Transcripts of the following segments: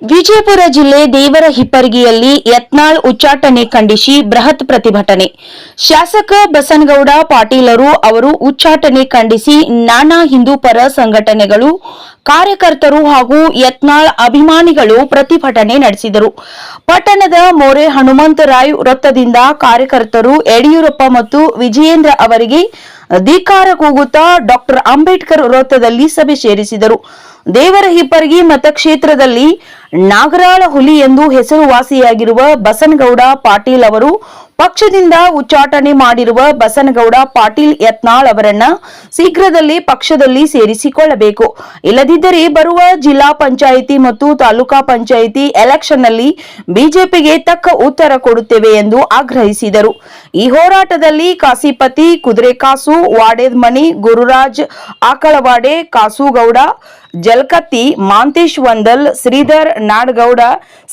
ವಿಜಯಪುರ ಜಿಲ್ಲೆ ದೇವರ ಹಿಪ್ಪರಗಿಯಲ್ಲಿ ಯತ್ನಾಳ್ ಉಚ್ಚಾಟನೆ ಖಂಡಿಸಿ ಬೃಹತ್ ಪ್ರತಿಭಟನೆ. ಶಾಸಕ ಬಸನಗೌಡ ಪಾಟೀಲರು ಅವರು ಉಚ್ಚಾಟನೆ ಖಂಡಿಸಿ ನಾನಾ ಹಿಂದೂ ಪರ ಸಂಘಟನೆಗಳು, ಕಾರ್ಯಕರ್ತರು ಹಾಗೂ ಯತ್ನಾಳ್ ಅಭಿಮಾನಿಗಳು ಪ್ರತಿಭಟನೆ ನಡೆಸಿದರು. ಪಟ್ಟಣದ ಮೋರೆ ಹನುಮಂತರಾಯ್ ವೃತ್ತದಿಂದ ಕಾರ್ಯಕರ್ತರು ಯಡಿಯೂರಪ್ಪ ಮತ್ತು ವಿಜಯೇಂದ್ರ ಅವರಿಗೆ ಧಿಕಾರ ಕೂಗುತ್ತಾ ಡಾಕ್ಟರ್ ಅಂಬೇಡ್ಕರ್ ವೃತ್ತದಲ್ಲಿ ಸಭೆ ಸೇರಿಸಿದರು. ದೇವರ ಹಿಪ್ಪರಗಿ ಮತಕ್ಷೇತ್ರದಲ್ಲಿ ನಾಗರಾಳ ಹುಲಿ ಎಂದು ಹೆಸರುವಾಸಿಯಾಗಿರುವ ಬಸನಗೌಡ ಪಾಟೀಲ್ ಅವರು ಪಕ್ಷದಿಂದ ಉಚ್ಚಾಟನೆ ಮಾಡಿರುವ ಬಸನಗೌಡ ಪಾಟೀಲ್ ಯತ್ನಾಳ್ ಅವರನ್ನ ಶೀಘ್ರದಲ್ಲಿ ಪಕ್ಷದಲ್ಲಿ ಸೇರಿಸಿಕೊಳ್ಳಬೇಕು. ಇಲ್ಲದಿದ್ದರೆ ಬರುವ ಜಿಲ್ಲಾ ಪಂಚಾಯಿತಿ ಮತ್ತು ತಾಲೂಕಾ ಪಂಚಾಯಿತಿ ಎಲೆಕ್ಷನ್ನಲ್ಲಿ ಬಿಜೆಪಿಗೆ ತಕ್ಕ ಉತ್ತರ ಕೊಡುತ್ತೇವೆ ಎಂದು ಆಗ್ರಹಿಸಿದರು. ಈ ಹೋರಾಟದಲ್ಲಿ ಕಾಸಿಪತಿ, ಕುದುರೆಕಾಸು, ವಾಡೇದ್ ಮನಿ ಗುರುರಾಜ್, ಆಕಳವಾಡೆ, ಕಾಸುಗೌಡ, ಜಲ್ಕತ್ತಿ, ಮಾಂತೇಶ್ ವಂದಲ್, ಶ್ರೀಧರ್ ನಾಡಗೌಡ,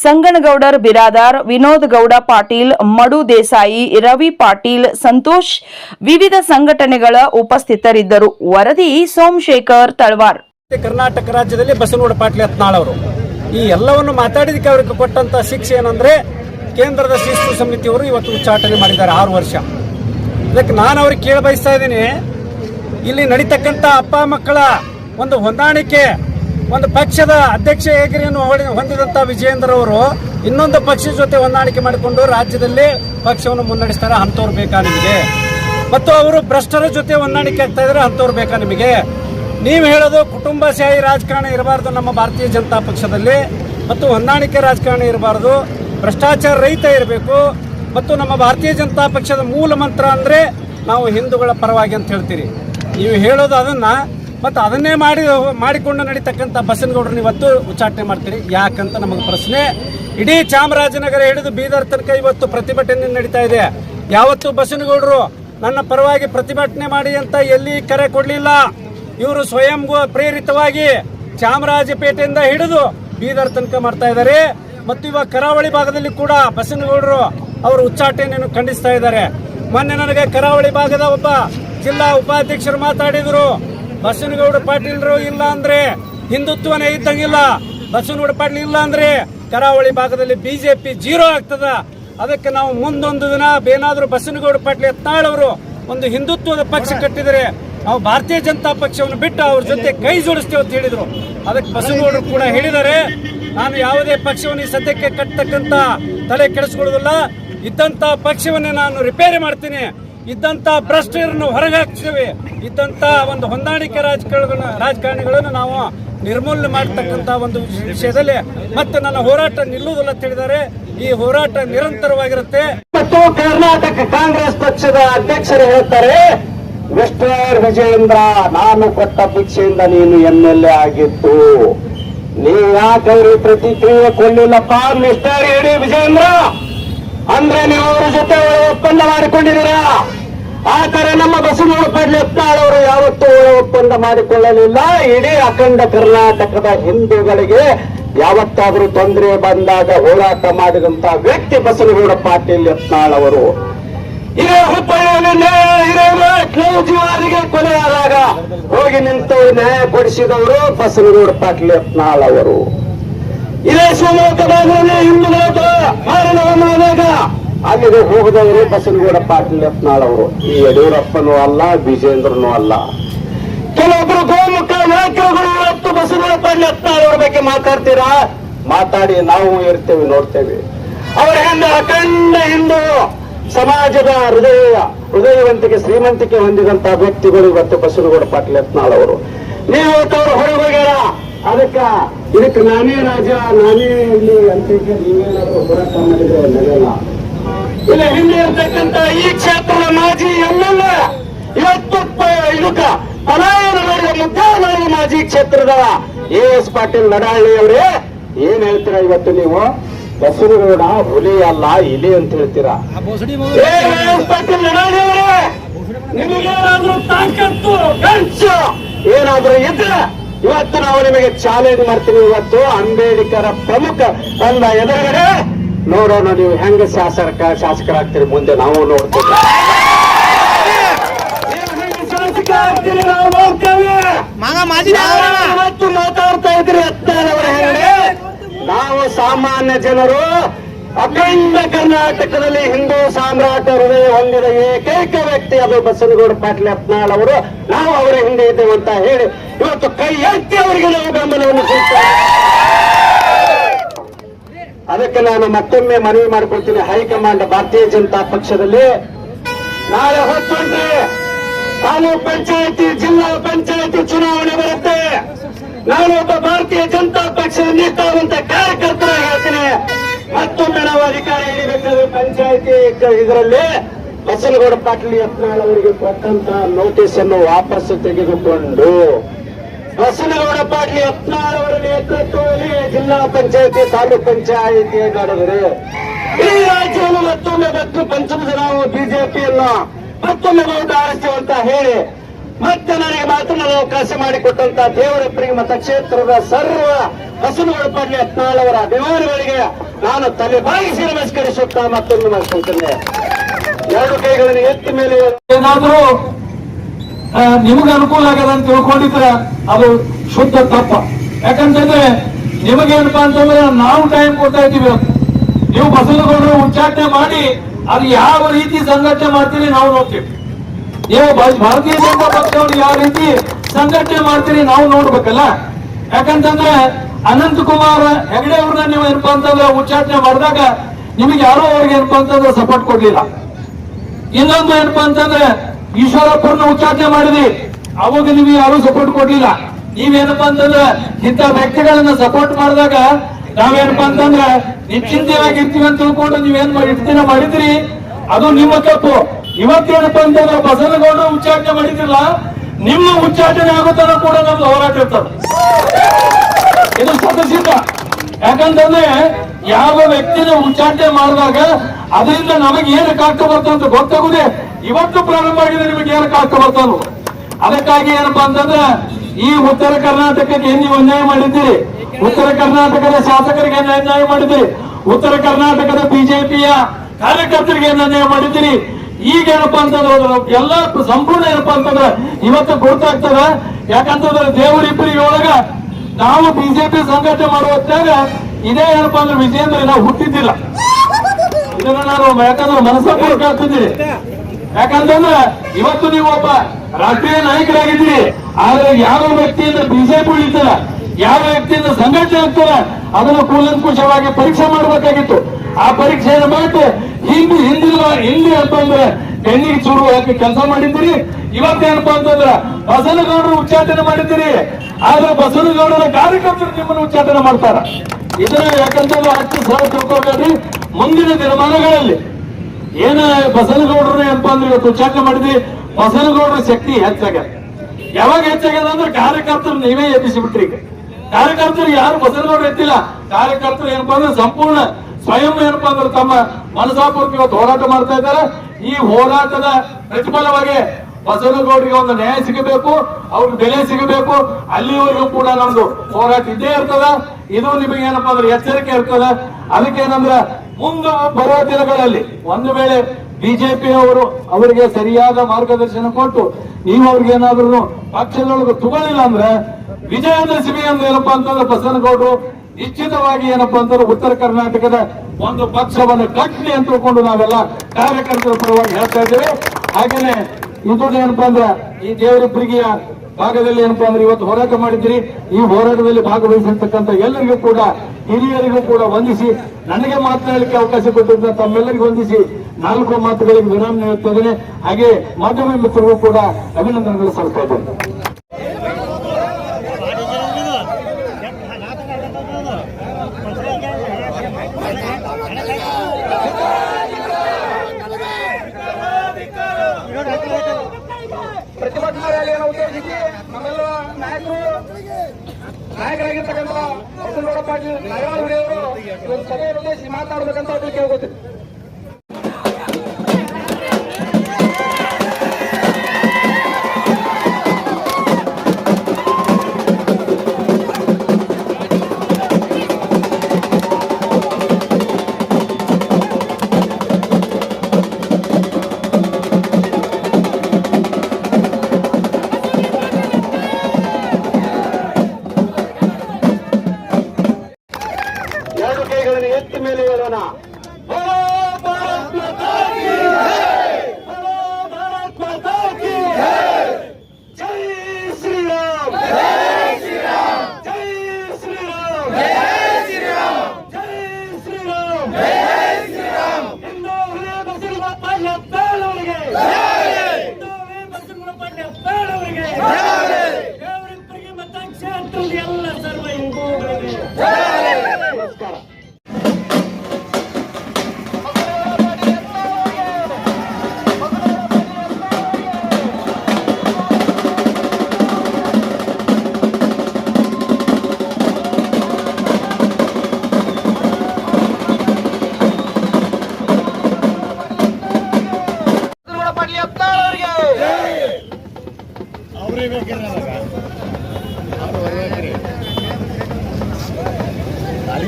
ಸಂಗನಗೌಡರ್ ಬಿರಾದಾರ್, ವಿನೋದ್ ಗೌಡ ಪಾಟೀಲ್, ಮಡು ದೇಸಾಯಿ, ರವಿ ಪಾಟೀಲ್, ಸಂತೋಷ್ ವಿವಿಧ ಸಂಘಟನೆಗಳ ಉಪಸ್ಥಿತರಿದ್ದರು. ವರದಿ ಸೋಮಶೇಖರ್ ತಳವಾರ್. ಕರ್ನಾಟಕ ರಾಜ್ಯದಲ್ಲಿ ಬಸವನಗೌಡ ಪಾಟೀಲ್ ಹತ್ನಾಳ್ ಅವರು. ಈ ಎಲ್ಲವನ್ನು ಮಾತಾಡಿದಕ್ಕೆ ಅವರಿಗೆ ಕೊಟ್ಟಂತ ಶಿಕ್ಷೆ ಏನಂದ್ರೆ ಕೇಂದ್ರದ ಶಿಸ್ತು ಸಮಿತಿಯವರು ಇವತ್ತು ಉಚ್ಚಾಟನೆ ಮಾಡಿದ್ದಾರೆ ಆರು ವರ್ಷ. ಅದಕ್ಕೆ ನಾನು ಅವ್ರಿಗೆ ಕೇಳ ಬಯಸ್ತಾ ಇದ್ದೀನಿ, ಇಲ್ಲಿ ನಡೀತಕ್ಕಂಥ ಅಪ್ಪ ಮಕ್ಕಳ ಒಂದು ಹೊಂದಾಣಿಕೆ ಒಂದು ಪಕ್ಷದ ಅಧ್ಯಕ್ಷ ಏಕರಿಯನ್ನು ಹೊಂದಿದಂತ ವಿಜಯೇಂದ್ರ ಅವರು ಇನ್ನೊಂದು ಪಕ್ಷದ ಜೊತೆ ಹೊಂದಾಣಿಕೆ ಮಾಡಿಕೊಂಡು ರಾಜ್ಯದಲ್ಲಿ ಪಕ್ಷವನ್ನು ಮುನ್ನಡೆಸ್ತಾರೆ. ಅಂಥವ್ರು ಬೇಕಾ ನಿಮಗೆ? ಮತ್ತು ಅವರು ಭ್ರಷ್ಟರ ಜೊತೆ ಹೊಂದಾಣಿಕೆ ಆಗ್ತಾ ಇದ್ರೆ ಅಂಥವ್ರು ಬೇಕಾ ನಿಮಗೆ? ನೀವು ಹೇಳೋದು ಕುಟುಂಬ ಶಾಹಿ ರಾಜಕಾರಣ ಇರಬಾರ್ದು ನಮ್ಮ ಭಾರತೀಯ ಜನತಾ ಪಕ್ಷದಲ್ಲಿ. ಮತ್ತು ಹೊಂದಾಣಿಕೆ ರಾಜಕಾರಣ ಇರಬಾರ್ದು. ಭ್ರಷ್ಟಾಚಾರ ರಹಿತ ಇರಬೇಕು. ಮತ್ತು ನಮ್ಮ ಭಾರತೀಯ ಜನತಾ ಪಕ್ಷದ ಮೂಲ ಮಂತ್ರ ಅಂದರೆ ನಾವು ಹಿಂದೂಗಳ ಪರವಾಗಿ ಅಂತ ಹೇಳ್ತೀರಿ. ನೀವು ಹೇಳೋದು ಅದನ್ನ ಮತ್ತು ಅದನ್ನೇ ಮಾಡಿ, ಮಾಡಿಕೊಂಡು ನಡೀತಕ್ಕಂಥ ಬಸನಗೌಡರನ್ನ ಇವತ್ತು ಉಚ್ಚಾಟನೆ ಮಾಡ್ತೀರಿ. ಯಾಕಂತ ನಮಗೆ ಪ್ರಶ್ನೆ. ಇಡೀ ಚಾಮರಾಜನಗರ ಹಿಡಿದು ಬೀದರ್ ತನಕ ಇವತ್ತು ಪ್ರತಿಭಟನೆ ನಡೀತಾ ಇದೆ. ಯಾವತ್ತು ಬಸನಗೌಡರು, ನನ್ನ ಪರವಾಗಿ ಪ್ರತಿಭಟನೆ ಮಾಡಿ ಅಂತ ಎಲ್ಲಿ ಕರೆ ಕೊಡಲಿಲ್ಲ. ಇವರು ಸ್ವಯಂ ಪ್ರೇರಿತವಾಗಿ ಚಾಮರಾಜಪೇಟೆಯಿಂದ ಹಿಡಿದು ಬೀದರ್ ತನಕ ಮಾಡ್ತಾ ಇದ್ದಾರೆ. ಮತ್ತು ಇವಾಗ ಕರಾವಳಿ ಭಾಗದಲ್ಲಿ ಕೂಡ ಬಸನಗೌಡರು ಅವರು ಉಚ್ಚಾಟನೆಯನ್ನು ಖಂಡಿಸ್ತಾ ಇದ್ದಾರೆ. ಮೊನ್ನೆ ನನಗೆ ಕರಾವಳಿ ಭಾಗದ ಒಬ್ಬ ಜಿಲ್ಲಾ ಉಪಾಧ್ಯಕ್ಷರು ಮಾತಾಡಿದ್ರು. ಬಸನಗೌಡ ಪಾಟೀಲ್ರು ಇಲ್ಲ ಅಂದ್ರೆ ಹಿಂದುತ್ವನೇ ಇದ್ದಂಗಿಲ್ಲ. ಬಸನಗೌಡ ಪಾಟೀಲ್ ಇಲ್ಲ ಅಂದ್ರೆ ಕರಾವಳಿ ಭಾಗದಲ್ಲಿ ಬಿಜೆಪಿ ಜೀರೋ ಆಗ್ತದ. ಅದಕ್ಕೆ ನಾವು ಮುಂದೊಂದು ದಿನ ಏನಾದ್ರೂ ಬಸನಗೌಡ ಪಾಟೀಲ್ ಎತ್ತಾಳವರು ಒಂದು ಹಿಂದುತ್ವದ ಪಕ್ಷ ಕಟ್ಟಿದರೆ ನಾವು ಭಾರತೀಯ ಜನತಾ ಪಕ್ಷವನ್ನು ಬಿಟ್ಟು ಅವ್ರ ಜೊತೆ ಕೈ ಜೋಡಿಸ್ತೇವೆ ಅಂತ ಹೇಳಿದರು. ಅದಕ್ಕೆ ಬಸನಗೌಡರು ಕೂಡ ಹೇಳಿದ್ದಾರೆ ನಾನು ಯಾವುದೇ ಪಕ್ಷವನ್ನು ಈ ಸದ್ಯಕ್ಕೆ ಕಟ್ಟತಕ್ಕಂತ ತಲೆ ಕೆಡಿಸ್ಕೊಳ್ಳೋದಿಲ್ಲ. ಇದ್ದಂತ ಪಕ್ಷವನ್ನೇ ನಾನು ರಿಪೇರಿ ಮಾಡ್ತೀನಿ. ಇದ್ದಂತ ಭ್ರಷ್ಟರನ್ನು ಹೊರಗಾಕ್ತೇವೆ ಇದ್ದಂತ ಒಂದು ಹೊಂದಾಣಿಕೆ ರಾಜಕಾರಣ ರಾಜಕಾರಣಿಗಳನ್ನು ನಾವು ನಿರ್ಮೂಲನೆ ಮಾಡತಕ್ಕಂತ ಒಂದು ವಿಷಯದಲ್ಲಿ ಮತ್ತೆ ನನ್ನ ಹೋರಾಟ ನಿಲ್ಲುವುದಿಲ್ಲ ಅಂತ ಹೇಳಿದ್ದಾರೆ. ಈ ಹೋರಾಟ ನಿರಂತರವಾಗಿರುತ್ತೆ. ಮತ್ತು ಕರ್ನಾಟಕ ಕಾಂಗ್ರೆಸ್ ಪಕ್ಷದ ಅಧ್ಯಕ್ಷರು ಹೇಳ್ತಾರೆ, ಮಿಸ್ಟರ್ ವಿಜಯೇಂದ್ರ, ನಾನು ಕೊಟ್ಟ ಭಿಕ್ಷೆಯಿಂದ ನೀನು ಎಂ ಎಲ್ ಎ ಆಗಿತ್ತು ನೀವು ಯಾಕೆ ಪ್ರತಿಕ್ರಿಯೆ ಕೊಡಲಿಲ್ಲಪ್ಪ, ಮಿಸ್ಟರ್ ಎಡಿ ವಿಜಯೇಂದ್ರ? ಅಂದ್ರೆ ನೀವು ಅವರ ಜೊತೆ ಒಪ್ಪಂದ ಮಾಡಿಕೊಂಡಿದ್ದೀರಾ? ತರ ನಮ್ಮ ಯತ್ನಾಳ್ ಅವರು ಯಾವತ್ತೂ ಒಪ್ಪಂದ ಮಾಡಿಕೊಳ್ಳಲಿಲ್ಲ. ಇಡೀ ಅಖಂಡ ಕರ್ನಾಟಕದ ಹಿಂದೂಗಳಿಗೆ ಯಾವತ್ತಾದ್ರೂ ತೊಂದರೆ ಬಂದಾಗ ಹೋರಾಟ ಮಾಡಿದಂತ ವ್ಯಕ್ತಿ ಬಸವನಗೌಡ ಪಾಟೀಲ್ ಯತ್ನಾಳ್ ಅವರು. ಇದೇ ಹುಬ್ಬಳ್ಳಿಯಲ್ಲಿ ಹಿರೇಮಠ ಜೀವಾರಿಗೆ ಕೊಲೆಯಾದಾಗ ಹೋಗಿ ನಿಂತು ನ್ಯಾಯ ಕೊಡಿಸಿದವರು ಬಸವನಗೌಡ ಪಾಟೀಲ್ ಯತ್ನಾಳ್ ಅವರು. ಇದೇ ಶಿವಮೊಗ್ಗದಲ್ಲಿ ಹಿಂದುಳಿದ ಮಾರಣ ಅಲ್ಲಿಗೆ ಹೋಗದವರು ಬಸನಗೌಡ ಪಾಟೀಲ್ ಯತ್ನಾಳ್ ಅವರು ಈ ಯಡಿಯೂರಪ್ಪನೂ ಅಲ್ಲ ವಿಜೇಂದ್ರನೂ ಅಲ್ಲ. ಕೆಲವೊಬ್ರು ಗೋಮುಖ ನಾಯಕರುಗಳು ಇವತ್ತು ಬಸನಗೌಡ ಪಾಟೀಲ್ ಯತ್ನಾಳ್ ಅವರ ಬಗ್ಗೆ ಮಾತಾಡ್ತೀರಾ? ಮಾತಾಡಿ ನಾವು ಇರ್ತೇವೆ ನೋಡ್ತೇವೆ. ಅವರ ಹಿಂದೆ ಅಖಂಡ ಹಿಂದೂ ಸಮಾಜದ ಹೃದಯ ಹೃದಯವಂತಿಕೆ ಶ್ರೀಮಂತಿಕೆ ಹೊಂದಿದಂತಹ ವ್ಯಕ್ತಿಗಳು ಇವತ್ತು ಬಸನಗೌಡ ಪಾಟೀಲ್ ಯತ್ನಾಳ್ ಅವರು ನೀವು ಇವತ್ತು ಅವರು ಹೊರಗೆ ಹೋಗ್ಯಾರ? ಅದಕ್ಕ ಇದಕ್ಕೆ ನಾನೇ ರಾಜ, ನಾನೇ ಇಲ್ಲಿ ಅಂತ ನೀವೇನಾದ್ರೂ ಹೋರಾಟ ಮಾಡಿದ್ರೆ ನಡೆಯಲ್ಲ. ಇಲ್ಲ ಹಿಂದೆ ಇರ್ತಕ್ಕಂತ ಈ ಕ್ಷೇತ್ರದ ಮಾಜಿ ಎಲ್ಲ ಇವತ್ತು ಇದಕ್ಕ ಪಲಾಯನ ಮಾಡಿದ ಮುದ್ದಾನಹಳ್ಳಿ ಮಾಜಿ ಕ್ಷೇತ್ರದ ಎ ಎಸ್ ಪಾಟೀಲ್ ನಡಾಳಿ ಅವರೇ ಏನ್ ಹೇಳ್ತೀರಾ ಇವತ್ತು ನೀವು? ಬಸವನಗೌಡ ಹುಲಿ ಅಲ್ಲ, ಇಲಿ ಅಂತ ಹೇಳ್ತೀರಾ? ಪಾಟೀಲ್ ನಡಾಹಳ್ಳಿ ಅವರೇ ನಿಮಗೇನಾದ್ರೂ ತಾಕತ್ತು ಏನಾದ್ರೂ ಇದ್ರೆ ಇವತ್ತು ನಾವು ನಿಮಗೆ ಚಾಲೆಂಜ್ ಮಾಡ್ತೀವಿ. ಇವತ್ತು ಅಂಬೇಡ್ಕರ್ ಪ್ರಮುಖ ತಂದ ಎದುರುಗಡೆ ನೋಡೋಣ ನೀವು ಹೆಂಗ ಶಾಸಕ ಶಾಸಕರಾಗ್ತೀರಿ. ಮುಂದೆ ನಾವು ನೋಡ್ತೀವಿ. ಮಾತಾಡ್ತಾ ಇದ್ರಿ ನಾವು ಸಾಮಾನ್ಯ ಜನರು ಅಖಂಡ ಕರ್ನಾಟಕದಲ್ಲಿ ಹಿಂದೂ ಸಾಮ್ರಾಟ ಹೃದಯ ಹೊಂದಿದ ಏಕೈಕ ವ್ಯಕ್ತಿ ಅದು ಬಸನಗೌಡ ಪಾಟೀಲ್ ಅಪ್ನಾಳ್ ಅವರು. ನಾವು ಅವರ ಹಿಂದೆ ಇದ್ದೇವೆ ಅಂತ ಹೇಳಿ ಇವತ್ತು ಕೈ ಎತ್ತಿ ಅವರಿಗೆ ನಾವು ಬೆಂಬಲವನ್ನು ಸಿಗ್ತೇವೆ ಅದಕ್ಕೆ ನಾನು ಮತ್ತೊಮ್ಮೆ ಮನವಿ ಮಾಡಿಕೊಳ್ತೀನಿ. ಹೈಕಮಾಂಡ್ ಭಾರತೀಯ ಜನತಾ ಪಕ್ಷದಲ್ಲಿ ನಾಳೆ ಹೊತ್ತೊಂಡ್ರೆ ತಾಲೂಕ್ ಪಂಚಾಯತಿ, ಜಿಲ್ಲಾ ಪಂಚಾಯತಿ ಚುನಾವಣೆ ಬರುತ್ತೆ. ನಾನು ಒಬ್ಬ ಭಾರತೀಯ ಜನತಾ ಪಕ್ಷದ ನೇತಾವಂತ ಕಾರ್ಯಕರ್ತರಾಗಿ ಹೇಳ್ತೀನಿ. ಮತ್ತೊಮ್ಮೆ ಅಧಿಕಾರ ಹಿಡಿಬೇಕಾದ್ರೆ ಪಂಚಾಯತಿ ಇದರಲ್ಲಿ ಬಸನಗೌಡ ಪಾಟೀಲ್ ಯತ್ನಾಳ್ ಅವರಿಗೆ ಕೊಟ್ಟಂತ ನೋಟಿಸ್ ಅನ್ನು ವಾಪಸ್ ತೆಗೆದುಕೊಂಡು ಬಸನಗೌಡ ಪಾಟೀಲ್ ಯತ್ನಾಳ್ ಅವರ ನೇತೃತ್ವದಲ್ಲಿ ಜಿಲ್ಲಾ ಪಂಚಾಯತಿ, ತಾಲೂಕ್ ಪಂಚಾಯತಿ ನಡೆದರೆ ಈ ರಾಜ್ಯವನ್ನು ಮತ್ತೊಮ್ಮೆ ಮತ್ತು ಪಂಚಮ ನಾವು ಬಿಜೆಪಿಯನ್ನು ಮತ್ತೊಮ್ಮೆ ನಾವು ಅಂತ ಹೇಳಿ ಮತ್ತೆ ನನಗೆ ಮಾತನಾಡಲು ಅವಕಾಶ ಮಾಡಿಕೊಟ್ಟಂತ ದೇವರ ಪ್ರೇಮ ಮತಕ್ಷೇತ್ರದ ಸರ್ವ ಬಸನಗೌಡ ಪಡೆಯ ಯತ್ನಾಳ್ ಅವರ ಅಭಿಮಾನಿಗಳಿಗೆ ನಾನು ತಲೆ ಬಾಗಿಸಿ ನಮಸ್ಕರಿಸುತ್ತಾ ಮತ್ತೊಂದು ಮಾಡ್ಕೊಳ್ತೇನೆ ಎರಡು ಕೈಗಳನ್ನು ಎತ್ತಿ ಮೇಲೆ ಏನಾದರೂ ನಿಮಗೆ ಅನುಕೂಲ ಆಗದ ಅಂತ ತಿಳ್ಕೊಂಡಿದ್ರೆ ಅದು ಶುದ್ಧ ತಪ್ಪ. ಯಾಕಂತಂದ್ರೆ ನಿಮಗೇನಪ್ಪ ಅಂತಂದ್ರೆ ನಾವು ಟೈಮ್ ಕೊಡ್ತಾ ಇದ್ದೀವಿ. ನೀವು ಬಸವನಗೌಡರು ಉಚ್ಚಾಟನೆ ಮಾಡಿ, ಅದು ಯಾವ ರೀತಿ ಸಂಘಟನೆ ಮಾಡ್ತೀರಿ ನಾವು ನೋಡ್ತೀವಿ. ನೀವು ಭಾರತೀಯ ಜನತಾ ಪಕ್ಷವನ್ನು ಯಾವ ರೀತಿ ಸಂಘಟನೆ ಮಾಡ್ತೀರಿ ನಾವು ನೋಡ್ಬೇಕಲ್ಲ? ಯಾಕಂತಂದ್ರೆ ಅನಂತ ಕುಮಾರ್ ಹೆಗಡೆ ಅವ್ರನ್ನ ನೀವು ಏನಪ್ಪಾ ಅಂತಂದ್ರೆ ಉಚ್ಚಾಟನೆ ಮಾಡಿದಾಗ ನಿಮಗೆ ಯಾರೋ ಅವ್ರಿಗೆ ಏನಪ್ಪಾ ಅಂತಂದ್ರೆ ಸಪೋರ್ಟ್ ಕೊಡ್ಲಿಲ್ಲ. ಇನ್ನೊಂದು ಏನಪ್ಪಾ ಅಂತಂದ್ರೆ ಈಶ್ವರಪ್ಪನ ಉಚ್ಚಾಟನೆ ಮಾಡಿದ್ರಿ ಅವಾಗ ನಿಮಗೆ ಯಾರು ಸಪೋರ್ಟ್ ಕೊಡ್ಲಿಲ್ಲ. ನೀವೇನಪ್ಪಾ ಅಂತಂದ್ರೆ ಇಂಥ ವ್ಯಕ್ತಿಗಳನ್ನ ಸಪೋರ್ಟ್ ಮಾಡಿದಾಗ ನಾವೇನಪ್ಪಾ ಅಂತಂದ್ರೆ ನಿಶ್ಚಿಂತೆಯಾಗಿರ್ತೀವಿ ಅಂತ ತಿಳ್ಕೊಂಡು ನೀವೇನ್ ದಿನ ಮಾಡಿದ್ರಿ ಅದು ನಿಮ್ಮ ತಪ್ಪು. ಇವತ್ತೇನಪ್ಪಾ ಅಂತಂದ್ರೆ ಬಸನಗೌಡರು ಉಚ್ಚಾಟನೆ ಮಾಡಿದಿಲ್ಲ ನಿಮ್ಮ ಉಚ್ಚಾಟನೆ ಆಗೋ ಕೂಡ ನಮ್ದು ಹೋರಾಟ ಇರ್ತದೆ. ಇದು ಸದಸ್ಯತ ಯಾಕಂತಂದ್ರೆ ಯಾವ ವ್ಯಕ್ತಿನ ಉಚ್ಚಾಟನೆ ಮಾಡಿದಾಗ ಅದರಿಂದ ನಮಗೆ ಏನು ಕಾಟ ಬರ್ತಂತ ಗೊತ್ತಾಗುದೇ ಇವತ್ತು ಪ್ರಾರಂಭ ಆಗಿದೆ, ನಿಮಗೆ ಏನು ಕಾಟ ಬರ್ತಾನು ಅದಕ್ಕಾಗಿ ಏನಪ್ಪಾ ಅಂತಂದ್ರೆ, ಈ ಉತ್ತರ ಕರ್ನಾಟಕಕ್ಕೆ ಏನ್ ನೀವು ಅನ್ಯಾಯ ಮಾಡಿದ್ದೀರಿ? ಉತ್ತರ ಕರ್ನಾಟಕದ ಶಾಸಕರಿಗೆ ಅನ್ಯಾಯ ಮಾಡಿದ್ದೀರಿ? ಉತ್ತರ ಕರ್ನಾಟಕದ ಬಿಜೆಪಿಯ ಕಾರ್ಯಕರ್ತರಿಗೆ ಅನ್ಯಾಯ ಮಾಡಿದ್ದೀರಿ? ಈಗ ಏನಪ್ಪಾ ಅಂತಂದ್ರೆ ಎಲ್ಲ ಸಂಪೂರ್ಣ ಏನಪ್ಪಾ ಅಂತಂದ್ರೆ ಇವತ್ತು ಗೊತ್ತಾಗ್ತದ. ಯಾಕಂತಂದ್ರೆ ದೇವರ ಒಳಗ ನಾವು ಬಿಜೆಪಿ ಸಂಘಟನೆ ಮಾಡುವ ಹೊತ್ನ್ಯಾಗ ಇದೇ ಏನಪ್ಪಾ ಅಂದ್ರೆ ವಿಜೇಂದ್ರ ನಾವು ಹುಟ್ಟಿದ್ದಿಲ್ಲ. ಇದನ್ನ ನಾನು ಯಾಕಂದ್ರೆ ಮನಸ್ಸಪೂರ್ವಕ ಆಗ್ತಿದ್ದೀರಿ. ಯಾಕಂತಂದ್ರೆ ಇವತ್ತು ನೀವು ಒಬ್ಬ ರಾಷ್ಟ್ರೀಯ ನಾಯಕರಾಗಿದ್ದೀರಿ. ಆದ್ರೆ ಯಾವ ವ್ಯಕ್ತಿಯಿಂದ ಬಿಜೆಪಿ ಉಳಿತದ? ಯಾವ ವ್ಯಕ್ತಿಯಿಂದ ಸಂಘಟನೆ ಆಗ್ತಾರ ಅದನ್ನು ಕೂಲಂಕುಷವಾಗಿ ಪರೀಕ್ಷೆ ಮಾಡಬೇಕಾಗಿತ್ತು. ಆ ಪರೀಕ್ಷೆಯನ್ನು ಮಾಡಿ ಹಿಂದಿ ಹಿಂದಿಲ್ಲ ಹಿಂದಿ ಅಂತಂದ್ರೆ ಹೆಣ್ಣಿಗೆ ಚೂರು ಹಾಕಿ ಕೆಲಸ ಮಾಡಿದ್ದೀರಿ. ಇವತ್ತೇನಪ್ಪಾ ಅಂತಂದ್ರ ಬಸವನಗೌಡರು ಉಚ್ಚಾಟನೆ ಮಾಡಿದ್ದೀರಿ. ಆದ್ರೆ ಬಸವನಗೌಡರ ಕಾರ್ಯಕರ್ತರು ನಿಮ್ಮನ್ನು ಉಚ್ಚಾಟನೆ ಮಾಡ್ತಾರ. ಇದನ್ನ ಯಾಕಂತಂದ್ರೆ ಹತ್ತು ಸಾವಿರ ತಿಳ್ಕೊಬೇಡ್ರಿ. ಮುಂದಿನ ದಿನಮಾನಗಳಲ್ಲಿ ಏನ ಬಸವನಗೌಡರು ಏನಪ್ಪಾ ಅಂದ್ರೆ ಇವತ್ತು ಉಚ್ಚಾಟನೆ ಮಾಡಿದ್ವಿ ಬಸವನಗೌಡರ ಶಕ್ತಿ ಹೆಚ್ಚಾಗ್ಯದ. ಯಾವಾಗ ಹೆಚ್ಚಾಗ್ಯದ ಅಂದ್ರೆ ಕಾರ್ಯಕರ್ತರು ನೀವೇ ಎಬ್ಬಿಸಿಬಿಟ್ರಿ ಈಗ. ಕಾರ್ಯಕರ್ತರು ಯಾರು ಬಸವನಗೌಡರು ಎತ್ತಿಲ್ಲ. ಕಾರ್ಯಕರ್ತರು ಏನಪ್ಪಾ ಅಂದ್ರೆ ಸಂಪೂರ್ಣ ಸ್ವಯಂ ಏನಪ್ಪಾ ಅಂದ್ರೆ ತಮ್ಮ ಮನಸಾಪೂರ್ತಿ ಇವತ್ತು ಹೋರಾಟ ಮಾಡ್ತಾ ಇದ್ದಾರೆ. ಈ ಹೋರಾಟದ ಪ್ರತಿಫಲವಾಗಿ ಬಸವನಗೌಡರಿಗೆ ಒಂದು ನ್ಯಾಯ ಸಿಗಬೇಕು, ಅವ್ರಿಗೆ ಬೆಲೆ ಸಿಗಬೇಕು. ಅಲ್ಲಿವರೆಗೂ ಕೂಡ ನಮ್ದು ಹೋರಾಟ ಇದ್ದೇ ಇರ್ತದ. ಇದು ನಿಮಗೆ ಏನಪ್ಪಾ ಅಂದ್ರೆ ಎಚ್ಚರಿಕೆ ಇರ್ತದ. ಅದಕ್ಕೇನಂದ್ರ ಮುಂದೆ ಬರುವ ದಿನಗಳಲ್ಲಿ ಒಂದು ವೇಳೆ ಬಿಜೆಪಿ ಅವರು ಅವರಿಗೆ ಸರಿಯಾದ ಮಾರ್ಗದರ್ಶನ ಕೊಟ್ಟು ನೀವು ಅವ್ರಿಗೆ ಏನಾದ್ರೂ ಪಕ್ಷದೊಳಗೆ ತಗೊಳ್ಳಿಲ್ಲ ಅಂದ್ರೆ ವಿಜಯದಶಮಿ ಅಂದ್ರೆ ಏನಪ್ಪಾ ಅಂತಂದ್ರೆ ಬಸವನಗೌಡರು ನಿಶ್ಚಿತವಾಗಿ ಏನಪ್ಪಾ ಅಂತಂದ್ರೆ ಉತ್ತರ ಕರ್ನಾಟಕದ ಒಂದು ಪಕ್ಷವನ್ನು ಕಟ್ಟಲಿ ಅಂತ ತಿಳ್ಕೊಂಡು ನಾವೆಲ್ಲ ಕಾರ್ಯಕರ್ತರ ಪರವಾಗಿ ಹೇಳ್ತಾ ಇದ್ದೇವೆ. ಹಾಗೇನೆ ಇದು ಏನಪ್ಪಾ ಅಂದ್ರೆ ಈ ದೇವರಿಬ್ಬರಿಗೆಯ ಭಾಗದಲ್ಲಿ ಏನಪ್ಪಾ ಅಂದ್ರೆ ಇವತ್ತು ಹೋರಾಟ ಮಾಡಿದ್ರಿ ಈ ಹೋರಾಟದಲ್ಲಿ ಭಾಗವಹಿಸಿರ್ತಕ್ಕಂಥ ಎಲ್ಲರಿಗೂ ಕೂಡ, ಹಿರಿಯರಿಗೂ ಕೂಡ ವಂದಿಸಿ, ನನಗೆ ಮಾತನಾಡಲಿಕ್ಕೆ ಅವಕಾಶ ಕೊಟ್ಟಿದ್ದ ತಮ್ಮೆಲ್ಲರಿಗೂ ವಂದಿಸಿ ನಾಲ್ಕು ಮಾತುಗಳಿಗೆ ವಿರಾಮ ನೀಡುತ್ತಾ ಇದ್ದೇನೆ. ಹಾಗೆ ಮಾಧ್ಯಮ ಮಿತ್ರರಿಗೂ ಕೂಡ ಅಭಿನಂದನೆಗಳು ಸಲ್ಲಿಸ್ತಾ ಇದ್ದೇನೆ. ನಾಯಕರಾಗಿರ್ತಕ್ಕಂಥ ಬಸವನಗೌಡ ಪಾಟೀಲ್ ಹುಡಿಯವರು ಮಾತನಾಡಬೇಕಂತ ಅವ್ರಿಗೆ ಕೇಳ್ಕೊತೀನಿ.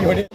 ಹೊಡೆಯ